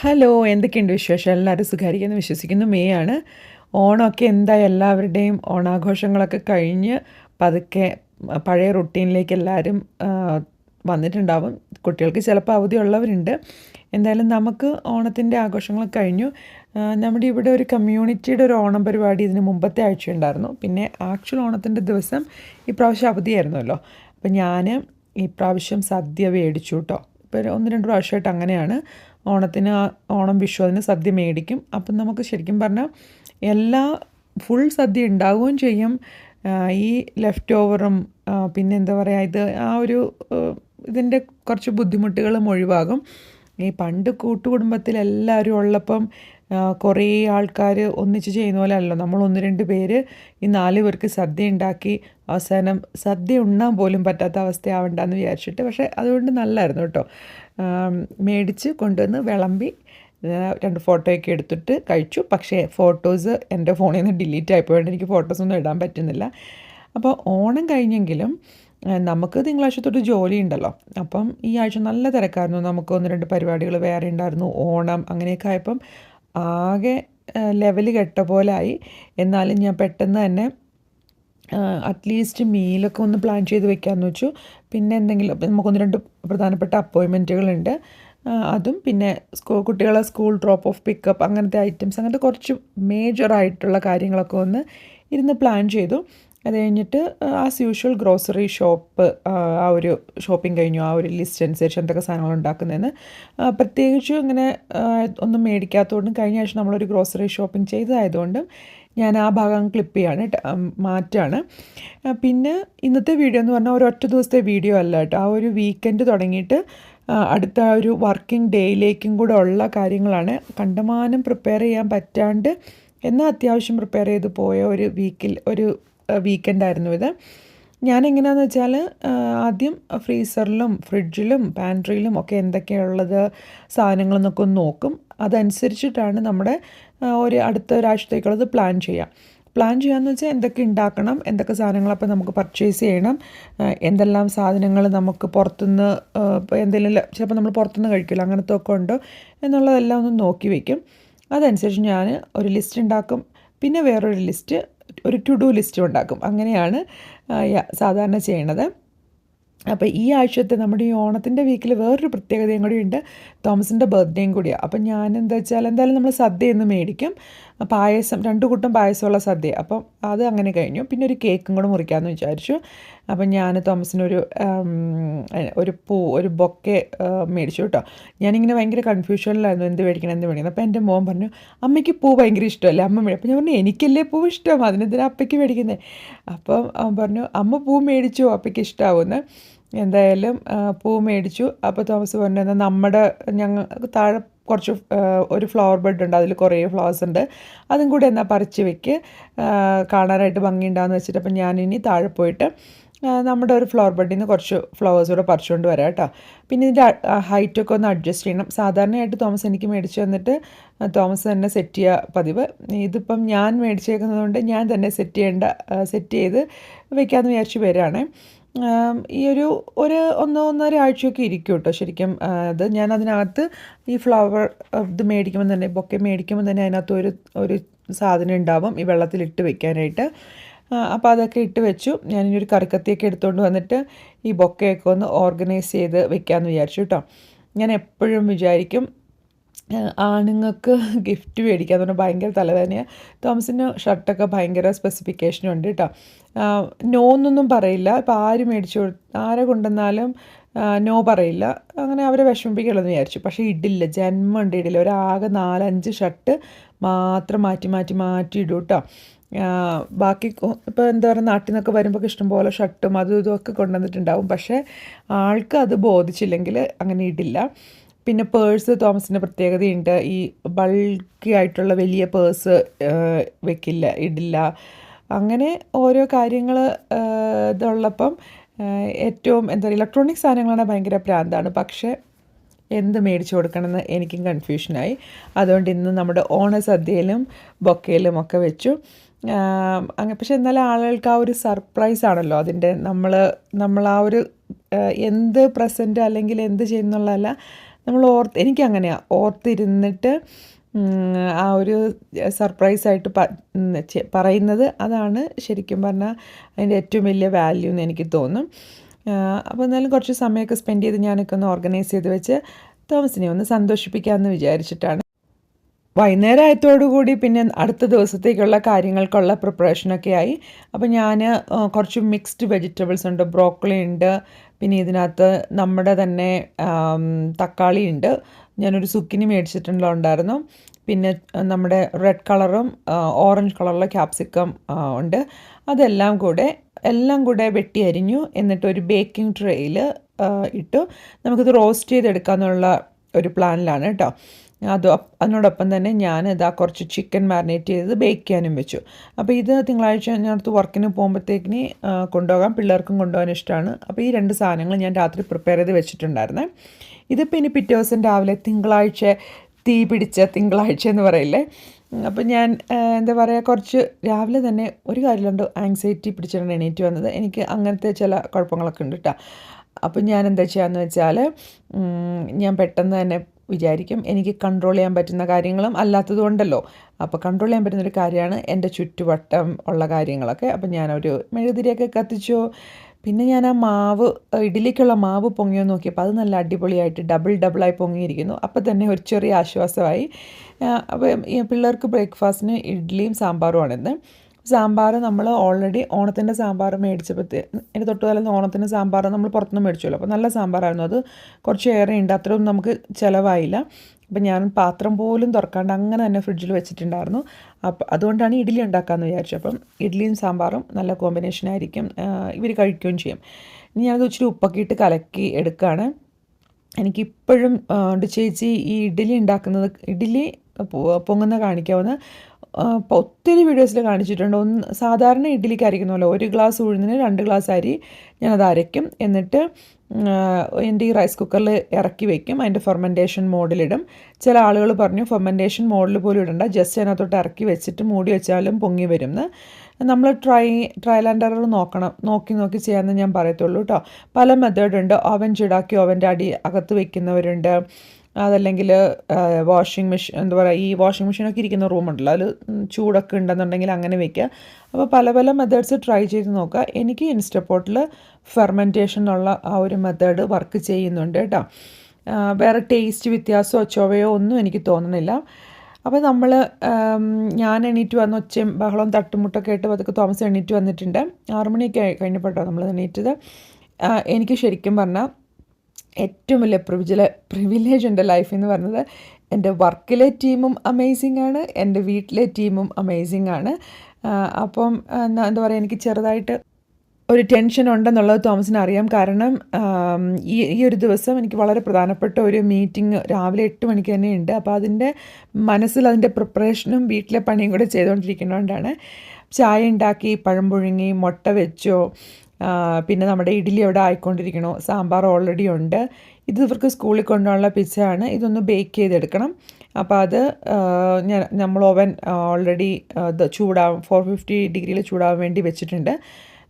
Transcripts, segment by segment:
Hello എന്തൊക്കെയുണ്ട് വിശേഷം? എല്ലാവരും സുഖാരിക്കുന്ന വിശ്വസിക്കുന്നു. മേ ആണ്. ഓണമൊക്കെ എന്താ എല്ലാവരുടെയും ഓണാഘോഷങ്ങളൊക്കെ കഴിഞ്ഞ് പതുക്കെ പഴയ റുട്ടീനിലേക്ക് എല്ലാവരും വന്നിട്ടുണ്ടാവും. കുട്ടികൾക്ക് ചിലപ്പോൾ അവധിയുള്ളവരുണ്ട് എന്തായാലും നമുക്ക് ഓണത്തിന്റെ ആഘോഷങ്ങൾ കഴിഞ്ഞു. നമ്മുടെ ഇവിടെ ഒരു കമ്മ്യൂണിറ്റിയുടെ ഒരു ഓണം പരിപാടി ഇതിന് മുമ്പത്തെ ആഴ്ച ഉണ്ടായിരുന്നു. പിന്നെ ആക്ച്വൽ ഓണത്തിന്റെ ദിവസം ഇപ്രാവശ്യം അവധിയായിരുന്നല്ലോ. അപ്പം ഞാൻ ഇപ്രാവശ്യം സദ്യ മേടിച്ചു കേട്ടോ. ഇപ്പോൾ ഒന്ന് രണ്ട് പ്രാവശ്യമായിട്ട് അങ്ങനെയാണ്. ഓണത്തിന് ഓണം വിഷു അതിന് സദ്യ മേടിക്കും. അപ്പം നമുക്ക് ശരിക്കും പറഞ്ഞാൽ എല്ലാ ഫുൾ സദ്യ ഉണ്ടാവുകയും ചെയ്യും. ഈ ലെഫ്റ്റ് ഓവറും പിന്നെ എന്താ പറയുക ഇത് ആ ഒരു ഇതിന്റെ കുറച്ച് ബുദ്ധിമുട്ടുകളും ഒഴിവാകും. ഈ പണ്ട് കൂട്ടുകുടുംബത്തിൽ എല്ലാവരും ഉള്ളപ്പം കുറേ ആൾക്കാർ ഒന്നിച്ച് ചെയ്യുന്ന പോലെ അല്ലല്ലോ. നമ്മൾ ഒന്ന് രണ്ട് പേര് ഈ നാല് പേർക്ക് സദ്യ ഉണ്ടാക്കി അവസാനം സദ്യ ഉണ്ണാൻ പോലും പറ്റാത്ത അവസ്ഥയാവണ്ടെന്ന് വിചാരിച്ചിട്ട്. പക്ഷേ അതുകൊണ്ട് നല്ലായിരുന്നു കേട്ടോ. മേടിച്ച് കൊണ്ടുവന്ന് വിളമ്പി രണ്ട് ഫോട്ടോയൊക്കെ എടുത്തിട്ട് കഴിച്ചു. പക്ഷേ ഫോട്ടോസ് എന്റെ ഫോണിൽ നിന്ന് ഡിലീറ്റ് ആയിപ്പോയത് എനിക്ക് ഫോട്ടോസൊന്നും ഇടാൻ പറ്റുന്നില്ല. അപ്പോൾ ഓണം കഴിഞ്ഞെങ്കിലും നമുക്ക് തിങ്കളാഴ്ച തൊട്ട് ജോലി ഉണ്ടല്ലോ. അപ്പം ഈ ആഴ്ച നല്ല തിരക്കായിരുന്നു. നമുക്ക് ഒന്ന് രണ്ട് പരിപാടികൾ വേറെ ഉണ്ടായിരുന്നു. ഓണം അങ്ങനെയൊക്കെ ആയപ്പം ആകെ ലെവൽ കെട്ട പോലായി എന്നാലും ഞാൻ പെട്ടെന്ന് തന്നെ അറ്റ്ലീസ്റ്റ് മീലൊക്കെ ഒന്ന് പ്ലാൻ ചെയ്ത് വെക്കാമെന്ന് വെച്ചു. പിന്നെ എന്തെങ്കിലും നമുക്കൊന്ന് രണ്ട് പ്രധാനപ്പെട്ട അപ്പോയിൻമെന്റുകളുണ്ട് അതും പിന്നെ സ്കൂൾ കുട്ടികളെ സ്കൂൾ ഡ്രോപ്പ് ഓഫ് പിക്കപ്പ് അങ്ങനത്തെ ഐറ്റംസ് അങ്ങനത്തെ കുറച്ച് മേജറായിട്ടുള്ള കാര്യങ്ങളൊക്കെ ഒന്ന് ഇരുന്ന് പ്ലാൻ ചെയ്തു. അത് കഴിഞ്ഞിട്ട് ആസ് യൂഷ്വൽ ഗ്രോസറി ഷോപ്പ് ആ ഒരു ഷോപ്പിംഗ് കഴിഞ്ഞു. ആ ഒരു ലിസ്റ്റ് അനുസരിച്ച് എന്തൊക്കെ സാധനങ്ങൾ ഉണ്ടാക്കുന്നതെന്ന്. പ്രത്യേകിച്ചും ഇങ്ങനെ ഒന്നും മേടിക്കാത്തതുകൊണ്ടും കഴിഞ്ഞ ആഴ്ച നമ്മളൊരു ഗ്രോസറി ഷോപ്പിംഗ് ചെയ്തതായതുകൊണ്ടും ഞാൻ ആ ഭാഗം ക്ലിപ്പ് ചെയ്യാണ് മാറ്റാണ്. പിന്നെ ഇന്നത്തെ വീഡിയോ എന്ന് പറഞ്ഞാൽ ഒരു ഒറ്റ ദിവസത്തെ വീഡിയോ അല്ല കേട്ടോ ആ ഒരു വീക്കെൻഡ് തുടങ്ങിയിട്ട് അടുത്ത ഒരു വർക്കിംഗ് ഡേയിലേക്കും കൂടെ ഉള്ള കാര്യങ്ങളാണ്. കണ്ടമാനം പ്രിപ്പയർ ചെയ്യാൻ പറ്റാണ്ട് എന്നാൽ അത്യാവശ്യം പ്രിപ്പയർ ചെയ്ത് പോയ ഒരു വീക്കിൽ ഒരു വീക്കെൻഡായിരുന്നു ഇത്. ഞാൻ എങ്ങനെയാണെന്ന് വെച്ചാൽ ആദ്യം ഫ്രീസറിലും ഫ്രിഡ്ജിലും പാൻട്രിയിലും ഒക്കെ എന്തൊക്കെയുള്ളത് സാധനങ്ങളെന്നൊക്കെ ഒന്ന് നോക്കും. അതനുസരിച്ചിട്ടാണ് നമ്മുടെ ഒരു അടുത്ത ഒരാഴ്ചത്തേക്കുള്ളത് പ്ലാൻ ചെയ്യാം. പ്ലാൻ ചെയ്യാമെന്ന് വെച്ചാൽ എന്തൊക്കെ ഉണ്ടാക്കണം എന്തൊക്കെ സാധനങ്ങൾ അപ്പോൾ നമുക്ക് പർച്ചേസ് ചെയ്യണം എന്തെല്ലാം സാധനങ്ങൾ നമുക്ക് പുറത്തുനിന്ന് എന്തെങ്കിലും ചിലപ്പോൾ നമ്മൾ പുറത്തുനിന്ന് കഴിക്കില്ല അങ്ങനത്തെ ഒക്കെ ഉണ്ടോ എന്നുള്ളതെല്ലാം ഒന്ന് നോക്കി വയ്ക്കും അതനുസരിച്ച് ഞാൻ ഒരു ലിസ്റ്റ് ഉണ്ടാക്കും പിന്നെ വേറൊരു ലിസ്റ്റ് ഒരു ടു ഡു ലിസ്റ്റ് ഉണ്ടാക്കും. അങ്ങനെയാണ് സാധാരണ ചെയ്യണത്. അപ്പോൾ ഈ ആഴ്ചത്തെ നമ്മുടെ ഈ ഓണത്തിന്റെ വീക്കിൽ വേറൊരു പ്രത്യേകതയും കൂടി ഉണ്ട്. തോമസിന്റെ ബർത്ത്ഡേയും കൂടിയാണ് അപ്പം ഞാൻ എന്താ വെച്ചാൽ എന്തായാലും നമ്മൾ സദ്യ മേടിക്കും. പായസം രണ്ട് കൂട്ടം പായസമുള്ള സദ്യ. അപ്പം അത് അങ്ങനെ കഴിഞ്ഞു. പിന്നെ ഒരു കേക്കും കൂടെ മുറിക്കാമെന്ന് വിചാരിച്ചു. അപ്പം ഞാൻ തോമസിനൊരു ഒരു പൂ ഒരു ബൊക്കെ മേടിച്ചു കേട്ടോ. ഞാനിങ്ങനെ ഭയങ്കര കൺഫ്യൂഷനിലായിരുന്നു എന്ത് മേടിക്കണം എന്ത് മേടിക്കണം. അപ്പോൾ എന്റെ മോൻ പറഞ്ഞു അമ്മയ്ക്ക് പൂ ഭയങ്കര ഇഷ്ടമല്ലേ? അമ്മ മേടി അപ്പം ഞാൻ പറഞ്ഞു എനിക്കല്ലേ പൂ ഇഷ്ടം? അതിനെന്തിനാ അപ്പയ്ക്ക് മേടിക്കുന്നത് അപ്പം അവൻ പറഞ്ഞു അമ്മ പൂ മേടിച്ചു അപ്പയ്ക്ക് ഇഷ്ടമാവുമെന്ന് എന്തായാലും പൂ മേടിച്ചു. അപ്പോൾ തോമസ് പറഞ്ഞു എന്നാൽ നമ്മുടെ ഞങ്ങൾ താഴെ കുറച്ച് ഒരു ഫ്ലവർ ബെഡ് ഉണ്ട് അതിൽ കുറേ ഫ്ലവേഴ്സ് ഉണ്ട്. അതും കൂടെ എന്നാൽ പറിച്ച് വെക്ക്. കാണാനായിട്ട് ഭംഗിയുണ്ടാകുന്ന വെച്ചിട്ട് അപ്പം ഞാനിനി താഴെ പോയിട്ട് നമ്മുടെ ഒരു ഫ്ലവർ ബെഡിൽ നിന്ന് കുറച്ച് ഫ്ലവേഴ്സ് കൂടെ പറിച്ചുകൊണ്ട് വരാം കേട്ടോ. പിന്നെ ഇതിന്റെ ഹൈറ്റൊക്കെ ഒന്ന് അഡ്ജസ്റ്റ് ചെയ്യണം. സാധാരണയായിട്ട് തോമസ് എനിക്ക് മേടിച്ച് തന്നിട്ട് തോമസ് തന്നെ സെറ്റ് ചെയ്യുക പതിവ്. ഇതിപ്പം ഞാൻ മേടിച്ചേക്കുന്നതുകൊണ്ട് ഞാൻ തന്നെ സെറ്റ് ചെയ്യേണ്ട സെറ്റ് ചെയ്ത് വെക്കാമെന്ന് വിചാരിച്ച് വരികയാണേ ഈ ഒരു ഒരു ഒന്നോ ഒന്നര ആഴ്ചയൊക്കെ ഇരിക്കും കേട്ടോ ശരിക്കും അത് ഞാൻ അതിനകത്ത് ഈ ഫ്ലവർ ഇത് മേടിക്കുമ്പോൾ തന്നെ ബൊക്കെ മേടിക്കുമ്പോൾ തന്നെ അതിനകത്ത് ഒരു ഒരു സാധനം ഉണ്ടാവും ഈ വെള്ളത്തിലിട്ട് വെക്കാനായിട്ട്. അപ്പോൾ അതൊക്കെ ഇട്ട് വെച്ചു. ഞാനിനി ഒരു കറിക്കത്തിയൊക്കെ എടുത്തുകൊണ്ട് വന്നിട്ട് ഈ ബൊക്കയൊക്കെ ഒന്ന് ഓർഗനൈസ് ചെയ്ത് വെക്കാമെന്ന് വിചാരിച്ചു കേട്ടോ ഞാൻ എപ്പോഴും വിചാരിക്കും ആണുങ്ങൾക്ക് ഗിഫ്റ്റ് മേടിക്കുക പറഞ്ഞാൽ ഭയങ്കര തലവേദനയാണ് തോമസിന് ഷർട്ടൊക്കെ ഭയങ്കര സ്പെസിഫിക്കേഷനും ഉണ്ട് കേട്ടോ നോ എന്നൊന്നും പറയില്ല. ഇപ്പോൾ ആര് മേടിച്ചു ആരെ കൊണ്ടുവന്നാലും നോ പറയില്ല. അങ്ങനെ അവരെ വിഷമിപ്പിക്കണമെന്ന് വിചാരിച്ചു. പക്ഷേ ഇടില്ല ജന്മം ഉണ്ട് ഇടില്ല. ഒരാകെ നാലഞ്ച് ഷർട്ട് മാത്രം മാറ്റി മാറ്റി മാറ്റി ഇടും കേട്ടോ ബാക്കി ഇപ്പോൾ എന്താ പറയുക നാട്ടിൽ നിന്നൊക്കെ വരുമ്പോൾ ഇഷ്ടംപോലെ ഷർട്ടും അതും ഇതും ഒക്കെ കൊണ്ടുവന്നിട്ടുണ്ടാവും. പക്ഷേ ആൾക്ക് അത് ബോധിച്ചില്ലെങ്കിൽ അങ്ങനെ ഇടില്ല. പിന്നെ പേഴ്സ് തോമസിന്റെ പ്രത്യേകതയുണ്ട്. ഈ ബൾക്കി ആയിട്ടുള്ള വലിയ പേഴ്സ് വെക്കില്ല ഇടില്ല. അങ്ങനെ ഓരോ കാര്യങ്ങൾ ഇതുള്ളപ്പം ഏറ്റവും എന്താ പറയുക ഇലക്ട്രോണിക് സാധനങ്ങളാണ് ഭയങ്കര പ്രാന്താണ്. പക്ഷേ എന്ത് മേടിച്ചു കൊടുക്കണമെന്ന് എനിക്കും കൺഫ്യൂഷനായി അതുകൊണ്ട് ഇന്ന് നമ്മുടെ ഓണസദ്യയിലും ബൊക്കയിലും ഒക്കെ വെച്ചു. അങ്ങനെ പക്ഷെ എന്നാലും ആളുകൾക്ക് ആ ഒരു സർപ്രൈസ് ആണല്ലോ. അതിന്റെ നമ്മൾ നമ്മൾ ആ ഒരു എന്ത് പ്രസന്റ് അല്ലെങ്കിൽ എന്ത് ചെയ്യുന്നുള്ളതല്ല നമ്മൾ ഓർത്ത് എനിക്കങ്ങനെയാണ് ഓർത്തിരുന്നിട്ട് ആ ഒരു സർപ്രൈസായിട്ട് പറയുന്നത് അതാണ് ശരിക്കും പറഞ്ഞാൽ അതിന്റെ ഏറ്റവും വലിയ വാല്യൂ എന്ന് എനിക്ക് തോന്നും. അപ്പോൾ എന്നാലും കുറച്ച് സമയമൊക്കെ സ്പെൻഡ് ചെയ്ത് ഞാനൊക്കെ ഒന്ന് ഓർഗനൈസ് ചെയ്ത് വെച്ച് തോമസിനെ ഒന്ന് സന്തോഷിപ്പിക്കാമെന്ന് വിചാരിച്ചിട്ടാണ്. വൈകുന്നേരം ആയതോടുകൂടി പിന്നെ അടുത്ത ദിവസത്തേക്കുള്ള കാര്യങ്ങൾക്കുള്ള പ്രിപ്പറേഷനൊക്കെ ആയി. അപ്പോൾ ഞാൻ കുറച്ച് മിക്സ്ഡ് വെജിറ്റബിൾസ് ഉണ്ട് ബ്രോക്കോളി ഉണ്ട് പിന്നെ ഇതിനകത്ത് നമ്മുടെ തന്നെ തക്കാളി ഉണ്ട് ഞാനൊരു സുക്കിനി മേടിച്ചിട്ടുണ്ടായിരുന്നു പിന്നെ നമ്മുടെ റെഡ് കളറും ഓറഞ്ച് കളറിലെ ക്യാപ്സിക്കം ഉണ്ട്. അതെല്ലാം കൂടെ എല്ലാം കൂടെ വെട്ടി അരിഞ്ഞു. എന്നിട്ട് ഒരു ബേക്കിംഗ് ട്രേയിൽ ഇട്ടു. നമുക്കിത് റോസ്റ്റ് ചെയ്തെടുക്കാമെന്നുള്ള ഒരു പ്ലാനിലാണ് കേട്ടോ അത് അതിനോടൊപ്പം തന്നെ ഞാൻ ഇതാ കുറച്ച് ചിക്കൻ മാരിനേറ്റ് ചെയ്ത് ബേക്ക് ചെയ്യാനും വെച്ചു. അപ്പോൾ ഇത് തിങ്കളാഴ്ച ഞാനടുത്ത് വർക്കിന് പോകുമ്പോഴത്തേക്കിന് കൊണ്ടുപോകാം. പിള്ളേർക്കും കൊണ്ടുപോകാൻ ഇഷ്ടമാണ് അപ്പോൾ ഈ രണ്ട് സാധനങ്ങൾ ഞാൻ രാത്രി പ്രിപ്പയർ ചെയ്ത് വെച്ചിട്ടുണ്ടായിരുന്നേ. ഇതിപ്പോൾ ഇനി പിറ്റേ ദിവസം രാവിലെ തിങ്കളാഴ്ച തീ പിടിച്ച തിങ്കളാഴ്ച എന്ന് പറയില്ലേ? അപ്പോൾ ഞാൻ എന്താ പറയുക കുറച്ച് രാവിലെ തന്നെ ഒരു കാര്യമുണ്ട്. ആങ്സൈറ്റി പിടിച്ചിട്ടാണ് എണീറ്റ് വന്നത്. എനിക്ക് അങ്ങനത്തെ ചില കുഴപ്പങ്ങളൊക്കെ ഉണ്ട് കേട്ടോ അപ്പം ഞാൻ എന്താ ചെയ്യാന്ന് വെച്ചാൽ ഞാൻ പെട്ടെന്ന് തന്നെ വിചാരിക്കും എനിക്ക് കൺട്രോൾ ചെയ്യാൻ പറ്റുന്ന കാര്യങ്ങളും അല്ലാത്തതുകൊണ്ടല്ലോ. അപ്പോൾ കൺട്രോൾ ചെയ്യാൻ പറ്റുന്നൊരു കാര്യമാണ് എന്റെ ചുറ്റുവട്ടം ഉള്ള കാര്യങ്ങളൊക്കെ. അപ്പം ഞാനൊരു മെഴുകുതിരിയൊക്കെ കത്തിച്ചു. പിന്നെ ഞാൻ ആ മാവ് ഇഡ്ഡലിക്കുള്ള മാവ് പൊങ്ങിയോ നോക്കിയപ്പോൾ അത് നല്ല അടിപൊളിയായിട്ട് ഡബിൾ ഡബിളായി പൊങ്ങിയിരിക്കുന്നു. അപ്പോൾ തന്നെ ഒരു ചെറിയ ആശ്വാസമായി. അപ്പോൾ പിള്ളേർക്ക് ബ്രേക്ക്ഫാസ്റ്റിന് ഇഡ്ഡലിയും സാമ്പാറുമാണിന്ന് സാമ്പാർ നമ്മൾ ഓൾറെഡി ഓണത്തിന്റെ സാമ്പാർ മേടിച്ചപ്പോഴത്തെ എന്റെ തൊട്ട് തലേന്ന് ഓണത്തിന്റെ സാമ്പാർ നമ്മൾ പുറത്തുനിന്ന് മേടിച്ചല്ലോ അപ്പോൾ നല്ല സാമ്പാറായിരുന്നു. അത് കുറച്ച് ഏറെ ഉണ്ട്. അത്രയൊന്നും നമുക്ക് ചിലവായില്ല. അപ്പം ഞാൻ പാത്രം പോലും തുറക്കാണ്ട് അങ്ങനെ തന്നെ ഫ്രിഡ്ജിൽ വെച്ചിട്ടുണ്ടായിരുന്നു. അപ്പം അതുകൊണ്ടാണ് ഇഡ്ഡലി ഉണ്ടാക്കാമെന്ന് വിചാരിച്ചു അപ്പം ഇഡ്ഡലിയും സാമ്പാറും നല്ല കോമ്പിനേഷൻ ആയിരിക്കും ഇവർ കഴിക്കുകയും ചെയ്യും. ഇനി ഞാനത് ഇച്ചിരി ഉപ്പൊക്കെ ഇട്ട് കലക്കി എടുക്കുകയാണ് എനിക്കിപ്പോഴും ചേച്ചി ഈ ഇഡ്ഡലി ഉണ്ടാക്കുന്നത് ഇഡ്ഡലി പൊങ്ങുന്ന കാണിക്കാവുന്ന ഒത്തിരി വീഡിയോസിൽ കാണിച്ചിട്ടുണ്ട്. ഒന്ന് സാധാരണ ഇഡ്ഡലിക്ക് അരയ്ക്കുന്നല്ലോ ഒരു ഗ്ലാസ് ഉഴുന്നിന് രണ്ട് ഗ്ലാസ് അരി ഞാനത് അരയ്ക്കും. എന്നിട്ട് എന്റെ ഈ റൈസ് കുക്കറിൽ ഇറക്കി വെക്കും. അതിന്റെ ഫെർമെന്റേഷൻ മോഡിലിടും ചില ആളുകൾ പറഞ്ഞു ഫെർമെന്റേഷൻ മോഡിൽ പോലും ഇടണ്ട. ജസ്റ്റ് അതിനകത്തോട്ട് ഇറക്കി വെച്ചിട്ട് മൂടി വെച്ചാലും പൊങ്ങി വരും നമ്മൾ ട്രൈ ട്രയൽ ആൻഡ് എറർ നോക്കണം. നോക്കി നോക്കി ചെയ്യാമെന്ന് ഞാൻ പറയത്തുള്ളൂ കേട്ടോ പല മെത്തേഡുണ്ട് ഓവൻ ചൂടാക്കി ഓവന്റെ അടി അകത്ത് വെക്കുന്നവരുണ്ട്. അതല്ലെങ്കിൽ വാഷിംഗ് മെഷീൻ എന്താ പറയുക ഈ വാഷിംഗ് മെഷീനൊക്കെ ഇരിക്കുന്ന റൂമുണ്ടല്ലോ അതിൽ ചൂടൊക്കെ ഉണ്ടെന്നുണ്ടെങ്കിൽ അങ്ങനെ വെക്കുക അപ്പോൾ പല പല മെത്തേഡ്സ് ട്രൈ ചെയ്ത് നോക്കുക. എനിക്ക് ഇൻസ്റ്റപ്പോട്ടിൽ ഫെർമെന്റേഷൻ എന്നുള്ള ആ ഒരു മെത്തേഡ് വർക്ക് ചെയ്യുന്നുണ്ട് കേട്ടോ. വേറെ ടേസ്റ്റ് വ്യത്യാസമോ ചൊവയോ ഒന്നും എനിക്ക് തോന്നണില്ല. അപ്പോൾ നമ്മൾ ഞാൻ എണീറ്റ് വന്ന ഒച്ചയും ബഹളവും തട്ടുമുട്ടൊക്കെ ആയിട്ട് പതുക്കെ തോമസ് എണീറ്റ് വന്നിട്ടുണ്ട്. ആറുമണിയൊക്കെ കഴിഞ്ഞപ്പോഴാണ് നമ്മൾ എണീറ്റത്. എനിക്ക് ശരിക്കും പറഞ്ഞാൽ ഏറ്റവും വലിയ പ്രിവിജില പ്രിവിലേജ് എന്റെ ലൈഫ് എന്ന് പറയുന്നത് എന്റെ വർക്കിലെ ടീമും അമേസിംഗ് ആണ് എന്റെ വീട്ടിലെ ടീമും അമേസിംഗ് ആണ്. അപ്പം എന്താ പറയുക എനിക്ക് ചെറുതായിട്ട് ഒരു ടെൻഷൻ ഉണ്ടെന്നുള്ളത് തോമസിന് അറിയാം. കാരണം ഈ ഈ ഒരു ദിവസം എനിക്ക് വളരെ പ്രധാനപ്പെട്ട ഒരു മീറ്റിംഗ് രാവിലെ എട്ട് മണിക്ക് തന്നെ ഉണ്ട്. അപ്പോൾ അതിന്റെ മനസ്സിൽ അതിന്റെ പ്രിപ്പറേഷനും വീട്ടിലെ പണിയും കൂടെ ചെയ്തുകൊണ്ടിരിക്കുന്നതുകൊണ്ടാണ് ചായ ഉണ്ടാക്കി പഴം പുഴുങ്ങി മുട്ട വെച്ചോ പിന്നെ നമ്മുടെ ഇഡ്ഡലി അവിടെ ആയിക്കൊണ്ടിരിക്കണോ സാമ്പാർ ഓൾറെഡി ഉണ്ട്. ഇത് ഇവർക്ക് സ്കൂളിൽ കൊണ്ടുപോകാനുള്ള പിച്ചയാണ് ഇതൊന്ന് ബേക്ക് ചെയ്തെടുക്കണം. അപ്പോൾ അത് ഞാൻ നമ്മൾ ഓവൻ ഓൾറെഡി ചൂടാവും ഫോർ ഫിഫ്റ്റി ഡിഗ്രിയിൽ ചൂടാവാൻ വേണ്ടി വെച്ചിട്ടുണ്ട്.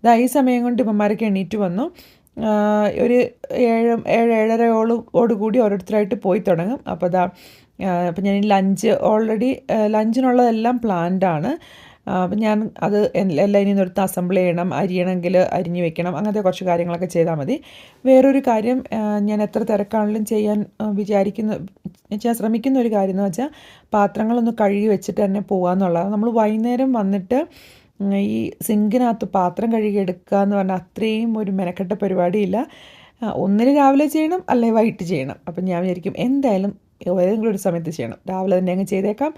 ഇതാ ഈ സമയം കൊണ്ട് ഇമ്മമാരൊക്കെ എണീറ്റ് വന്നു. ഒരു ഏഴ് ഏഴ് ഏഴരയോളോട് കൂടി ഓരോരുത്തരായിട്ട് പോയി തുടങ്ങും. അപ്പോൾ അതാ അപ്പം ഞാൻ ലഞ്ച് ഓൾറെഡി ലഞ്ചിനുള്ളതെല്ലാം പ്ലാൻഡാണ് ആണ്. അപ്പം ഞാൻ അത് എല്ലാം ഇനി നിർത്ത് അസംബിൾ ചെയ്യണം അരിയണമെങ്കിൽ അരിഞ്ഞു വെക്കണം അങ്ങനത്തെ കുറച്ച് കാര്യങ്ങളൊക്കെ ചെയ്താൽ മതി. വേറൊരു കാര്യം ഞാൻ എത്ര തിരക്കാണെങ്കിലും ചെയ്യാൻ വിചാരിക്കുന്ന ഞാൻ ശ്രമിക്കുന്ന ഒരു കാര്യം എന്ന് വെച്ചാൽ പാത്രങ്ങളൊന്ന് കഴുകി വെച്ചിട്ട് തന്നെ പോകാമെന്നുള്ളതാണ് നമ്മൾ വൈകുന്നേരം വന്നിട്ട് ഈ സിങ്കിനകത്ത് പാത്രം കഴുകി എടുക്കുക എന്ന് പറഞ്ഞാൽ അത്രയും ഒരു മെനക്കെട്ട പരിപാടിയില്ല. ഒന്നിന് രാവിലെ ചെയ്യണം അല്ലെങ്കിൽ വൈകിട്ട് ചെയ്യണം. അപ്പം ഞാൻ വിചാരിക്കും എന്തായാലും ഏതെങ്കിലും ഒരു സമയത്ത് ചെയ്യണം. രാവിലെ തന്നെ അങ്ങ് ചെയ്തേക്കാം.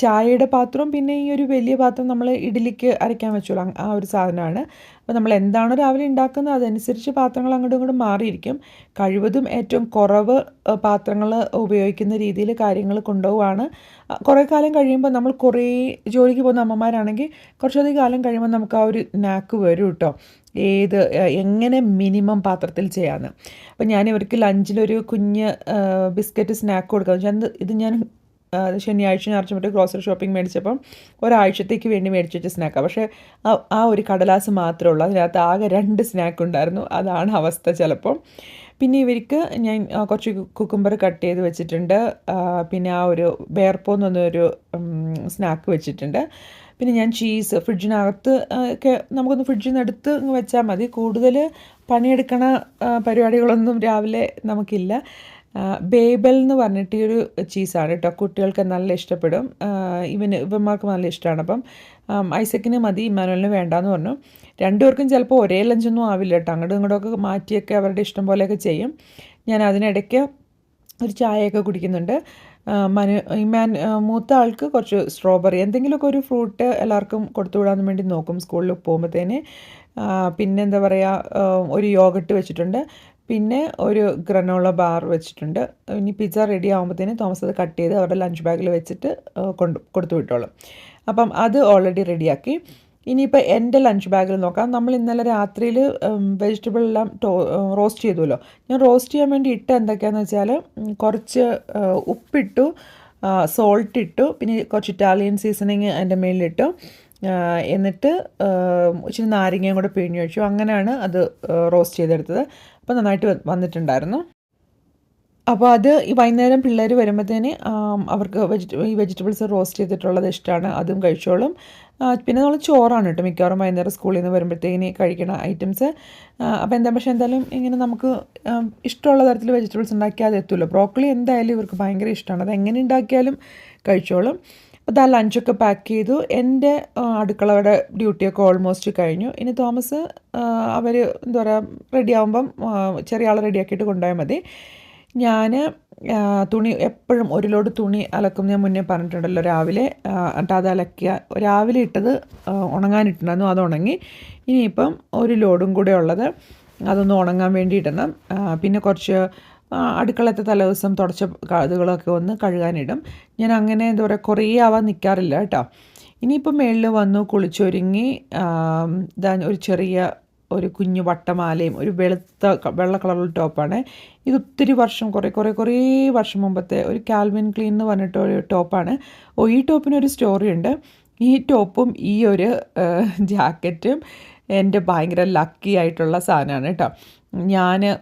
ചായയുടെ പാത്രവും പിന്നെ ഈ ഒരു വലിയ പാത്രം നമ്മൾ ഇഡ്ഡലിക്ക് അരയ്ക്കാൻ വെച്ചോളൂ. ആ ഒരു സാധനമാണ്. അപ്പോൾ നമ്മൾ എന്താണോ രാവിലെ ഉണ്ടാക്കുന്നത് അതനുസരിച്ച് പാത്രങ്ങൾ അങ്ങോട്ടും ഇങ്ങോട്ടും മാറിയിരിക്കും. കഴിവതും ഏറ്റവും കുറവ് പാത്രങ്ങൾ ഉപയോഗിക്കുന്ന രീതിയിൽ കാര്യങ്ങൾ കൊണ്ടുപോവാണ് കുറേ കാലം കഴിയുമ്പോൾ നമ്മൾ കുറേ ജോലിക്ക് പോകുന്ന അമ്മമാരാണെങ്കിൽ കുറച്ചധികം കാലം കഴിയുമ്പോൾ നമുക്ക് ആ ഒരു നാക്ക് വരും കേട്ടോ. ഏത് എങ്ങനെ മിനിമം പാത്രത്തിൽ ചെയ്യാമെന്ന്. അപ്പോൾ ഞാൻ ഇവർക്ക് ലഞ്ചിലൊരു കുഞ്ഞ് ബിസ്ക്കറ്റ് സ്നാക്ക് കൊടുക്കാം. ഇത് ഞാൻ ശനിയാഴ്ച ഞായറാഴ്ച മറ്റേ ഗ്രോസറി ഷോപ്പിംഗ് മേടിച്ചപ്പം ഒരാഴ്ചത്തേക്ക് വേണ്ടി മേടിച്ച് വെച്ച സ്നാക്കാണ് പക്ഷേ ആ ഒരു കടലാസ് മാത്രമേ ഉള്ളൂ. അതിനകത്ത് ആകെ രണ്ട് സ്നാക്ക് ഉണ്ടായിരുന്നു. അതാണ് അവസ്ഥ ചിലപ്പം. പിന്നെ ഇവർക്ക് ഞാൻ കുറച്ച് കുക്കുംബർ കട്ട് ചെയ്ത് വെച്ചിട്ടുണ്ട്. പിന്നെ ആ ഒരു ബേർപ്പോന്ന് പറഞ്ഞൊരു സ്നാക്ക് വെച്ചിട്ടുണ്ട്. പിന്നെ ഞാൻ ചീസ് ഫ്രിഡ്ജിനകത്ത് ഒക്കെ നമുക്കൊന്ന് ഫ്രിഡ്ജിൽ നിന്ന് എടുത്ത് വെച്ചാൽ മതി. കൂടുതൽ പണിയെടുക്കണ പരിപാടികളൊന്നും രാവിലെ നമുക്കില്ല. ബേബൽ എന്ന് പറഞ്ഞിട്ട് ഒരു ചീസാണ് കേട്ടോ കുട്ടികൾക്ക് നല്ല ഇഷ്ടപ്പെടും. ഇവന് ഇവന്മാർക്ക് നല്ല ഇഷ്ടമാണ് അപ്പം ഐസക്കിന് മതി ഇമാനുവലിന് വേണ്ടാന്ന് പറഞ്ഞു. രണ്ടുപേർക്കും ചിലപ്പോൾ ഒരേ ലഞ്ചൊന്നും ആവില്ല കേട്ടോ അങ്ങോട്ടും ഇങ്ങോട്ടൊക്കെ മാറ്റിയൊക്കെ അവരുടെ ഇഷ്ടം പോലെയൊക്കെ ചെയ്യും. ഞാൻ അതിനിടയ്ക്ക് ഒരു ചായയൊക്കെ കുടിക്കുന്നുണ്ട്. മനു ഇമാൻ മൂത്ത ആൾക്ക് കുറച്ച് സ്ട്രോബെറി എന്തെങ്കിലുമൊക്കെ ഒരു ഫ്രൂട്ട് എല്ലാവർക്കും കൊടുത്തു വിടാൻ വേണ്ടി നോക്കും സ്കൂളിൽ പോകുമ്പോഴത്തേന്. പിന്നെന്താ പറയുക ഒരു യോഗട്ട് വെച്ചിട്ടുണ്ട്. പിന്നെ ഒരു ഗ്രനോള ബാർ വെച്ചിട്ടുണ്ട്. ഇനി പിസ്സ റെഡി ആകുമ്പോഴത്തേന് തോമസ് അത് കട്ട് ചെയ്ത് അവരുടെ ലഞ്ച് ബാഗിൽ വെച്ചിട്ട് കൊണ്ട് കൊടുത്തു വിട്ടോളും. അപ്പം അത് ഓൾറെഡി റെഡിയാക്കി ഇനിയിപ്പോൾ എന്റെ ലഞ്ച് ബാഗിൽ നോക്കാം. നമ്മൾ ഇന്നലെ രാത്രിയിൽ വെജിറ്റബിൾ എല്ലാം ടോ റോസ്റ്റ് ചെയ്തുവല്ലോ. ഞാൻ റോസ്റ്റ് ചെയ്യാൻ വേണ്ടി ഇട്ട എന്തൊക്കെയാണെന്ന് വെച്ചാൽ കുറച്ച് ഉപ്പിട്ടു സോൾട്ട് ഇട്ടു പിന്നെ കുറച്ച് ഇറ്റാലിയൻ സീസണിങ് അതിന്റെ മേലിലിട്ടു എന്നിട്ട് ഇച്ചിരി നാരങ്ങയും കൂടെ പിഴിഞ്ഞു വെച്ചു. അങ്ങനെയാണ് അത് റോസ്റ്റ് ചെയ്തെടുത്തത്. അപ്പോൾ നന്നായിട്ട് വന്നിട്ടുണ്ടായിരുന്നു. അപ്പോൾ അത് ഈ വൈകുന്നേരം പിള്ളേർ വരുമ്പോഴത്തേന് അവർക്ക് വെജിറ്റ ഈ വെജിറ്റബിൾസ് റോസ്റ്റ് ചെയ്തിട്ടുള്ളത് ഇഷ്ടമാണ് അതും കഴിച്ചോളും. പിന്നെ നമ്മൾ ചോറാണ് കേട്ടോ മിക്കവാറും വൈകുന്നേരം സ്കൂളിൽ നിന്ന് വരുമ്പോഴത്തേന് കഴിക്കണ ഐറ്റംസ്. അപ്പോൾ എന്താ പക്ഷേ എന്തായാലും ഇങ്ങനെ നമുക്ക് ഇഷ്ടമുള്ള തരത്തിൽ വെജിറ്റബിൾസ് ഉണ്ടാക്കിയാൽ അത് എത്തുമല്ലോ ബ്രോക്കളി എന്തായാലും ഇവർക്ക് ഭയങ്കര ഇഷ്ടമാണ്. അത് എങ്ങനെ ഉണ്ടാക്കിയാലും കഴിച്ചോളും. അപ്പോൾ ആ ലഞ്ചൊക്കെ പാക്ക് ചെയ്തു. എന്റെ അടുക്കളയുടെ ഡ്യൂട്ടിയൊക്കെ ഓൾമോസ്റ്റ് കഴിഞ്ഞു. ഇനി തോമസ് അവർ എന്താ പറയുക റെഡി ആകുമ്പം ചെറിയ ആൾ റെഡിയാക്കിയിട്ട് കൊണ്ടുപോയാൽ മതി. ഞാൻ തുണി എപ്പോഴും ഒരു ലോഡ് തുണി അലക്കും. ഞാൻ മുന്നേ പറഞ്ഞിട്ടുണ്ടല്ലോ രാവിലെ. എന്നിട്ട് അത് അലക്കുക രാവിലെ ഇട്ടത് ഉണങ്ങാനിട്ടുണ്ടായിരുന്നു അത് ഉണങ്ങി. ഇനിയിപ്പം ഒരു ലോഡും കൂടെ ഉള്ളത് അതൊന്ന് ഉണങ്ങാൻ വേണ്ടി ഇടണം പിന്നെ കുറച്ച് അടുക്കളത്തെ തലേദിവസം തുടച്ച കാതുകളൊക്കെ ഒന്ന് കഴുകാനിടും. ഞാൻ അങ്ങനെ എന്താ പറയുക കുറേ ആവാൻ നിൽക്കാറില്ല കേട്ടോ. ഇനിയിപ്പോൾ മേളിൽ വന്നു കുളിച്ചൊരുങ്ങി ഇതാ ഒരു ചെറിയ ഒരു കുഞ്ഞു വട്ടമാലയും ഒരു വെളുത്ത വെള്ള കളറുള്ള ടോപ്പാണ്. ഇത് ഒത്തിരി വർഷം കുറേ കുറേ കുറേ വർഷം മുമ്പത്തെ ഒരു കാൽവിൻ ക്ലീൻ എന്ന് പറഞ്ഞിട്ട് ഒരു ടോപ്പാണ്. ഓ ഈ ടോപ്പിനൊരു സ്റ്റോറി ഉണ്ട് ഈ ടോപ്പും ഈ ഒരു ജാക്കറ്റും എന്റെ ഭയങ്കര ലക്കി ആയിട്ടുള്ള സാധനമാണ് കേട്ടോ. ഞാൻ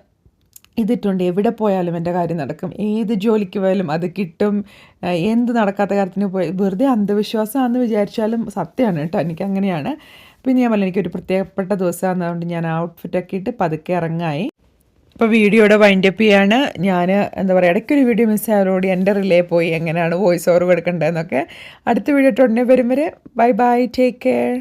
ഇതിട്ടുണ്ട്. എവിടെ പോയാലും എന്റെ കാര്യം നടക്കും. ഏത് ജോലിക്ക് പോയാലും അത് കിട്ടും. എന്ത് നടക്കാത്ത കാര്യത്തിന് പോയി വെറുതെ അന്ധവിശ്വാസമാണെന്ന് വിചാരിച്ചാലും സത്യമാണ് കേട്ടോ. എനിക്ക് അങ്ങനെയാണ് പിന്നെ ഞാൻ പറഞ്ഞു എനിക്കൊരു പ്രത്യേകപ്പെട്ട ദിവസമാണെന്നുകൊണ്ട് ഞാൻ ഔട്ട്ഫിറ്റൊക്കെ ഇട്ട് പതുക്കെ ഇറങ്ങായി. ഇപ്പോൾ വീഡിയോയുടെ വൈൻഡപ്പ് ചെയ്യാണ്. ഞാൻ എന്താ പറയുക ഇടയ്ക്കൊരു വീഡിയോ മിസ്സായവരോട് എന്റെ റിലേ പോയി. എങ്ങനെയാണ് വോയിസ് ഓവർ കൊടുക്കേണ്ടതെന്നൊക്കെ അടുത്ത വീഡിയോ ഇട്ടുടനെ വരും വരെ ബൈ ബൈ ടേക്ക് കെയർ